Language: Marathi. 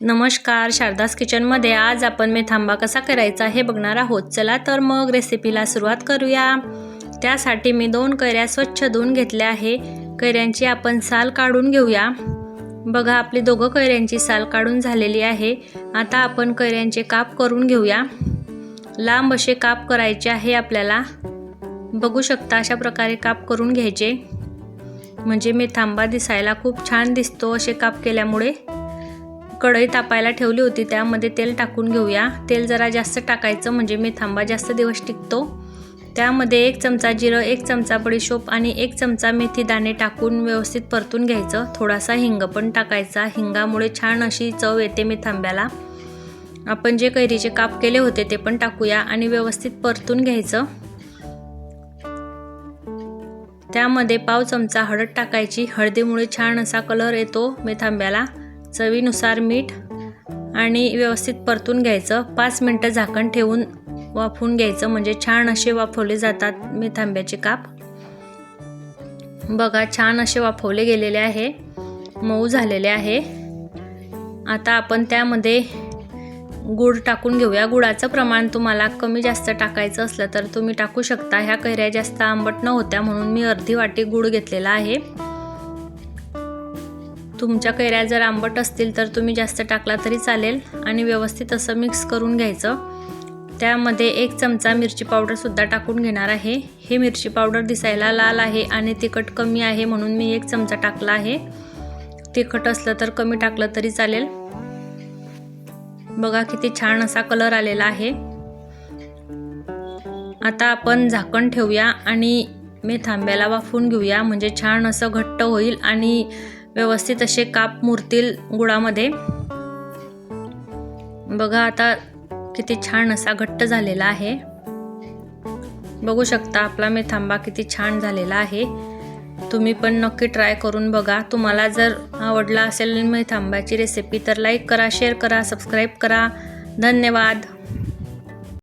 नमस्कार शारदास किचनमध्ये आज आपण मेथांबा कसा करायचा हे बघणार आहोत. चला तर मग रेसिपीला सुरुवात करूया. त्यासाठी मी दोन कैऱ्या स्वच्छ धुवून घेतल्या आहे. कैऱ्यांची आपण साल काढून घेऊया. बघा आपली दोघं कैऱ्यांची साल काढून झालेली आहे. आता आपण कैऱ्यांचे काप करून घेऊया. लांब असे काप करायचे आहे आपल्याला. बघू शकता अशा प्रकारे काप करून घ्यायचे. म्हणजे मेथांबा दिसायला खूप छान दिसतो असे काप केल्यामुळे. कढई तापायला ठेवली होती त्यामध्ये तेल टाकून घेऊया. तेल जरा जास्त टाकायचं म्हणजे मेथांबा जास्त दिवस टिकतो. त्यामध्ये एक चमचा जिरं एक चमचा बडीशोप आणि एक चमचा मेथी दाणे टाकून व्यवस्थित परतून घ्यायचं. थोडासा हिंग पण टाकायचा. हिंगामुळे छान अशी चव येते मेथांब्याला आपण जे कैरीचे काप केले होते ते पण टाकूया आणि व्यवस्थित परतून घ्यायचं. त्यामध्ये पाव चमचा हळद टाकायची. हळदीमुळे छान असा कलर येतो मेथांब्याला चवीनुसार मीठ आणि व्यवस्थित परतून घ्यायचं. पाच मिनटं झाकण ठेवून वाफवून घ्यायचं. म्हणजे छान असे वाफवले जातात मेथांब्याचे काप. बघा छान असे वाफवले गेलेले आहे. मऊ झालेले आहे. आता आपण त्यामध्ये गूळ टाकून घेऊया. गुळाचं प्रमाण तुम्हाला कमी जास्त टाकायचं असलं तर तुम्ही टाकू शकता. ह्या कैऱ्या जास्त आंबट न होत्या म्हणून मी अर्धी वाटी गूळ घेतलेला आहे. तुमच्या कैऱ्या जर आंबट असतील तर तुम्ही जास्त टाकला तरी चालेल आणि व्यवस्थित असं मिक्स करून घ्यायचं. त्यामध्ये एक चमचा मिरची पावडरसुद्धा टाकून घेणार आहे. हे मिरची पावडर दिसायला लाल आहे आणि तिखट कमी आहे म्हणून मी एक चमचा टाकला आहे. तिखट असलं तर कमी टाकलं तरी चालेल. बघा किती छान असा कलर आलेला आहे. आता आपण झाकण ठेवूया आणि मी थांब्याला वाफून घेऊया. म्हणजे छान असं घट्ट होईल आणि व्यवस्थित असे काप मुरतील गुळामध्ये. बघा आता किती छान असा घट्ट झालेला आहे. बघू शकता आपला मेथांबा किती छान झालेला आहे. तुम्ही पण नक्की ट्राय करून बघा. तुम्हाला जर आवडला असेल मेथांब्याची रेसिपी तर लाईक करा शेअर करा सबस्क्राईब करा. धन्यवाद.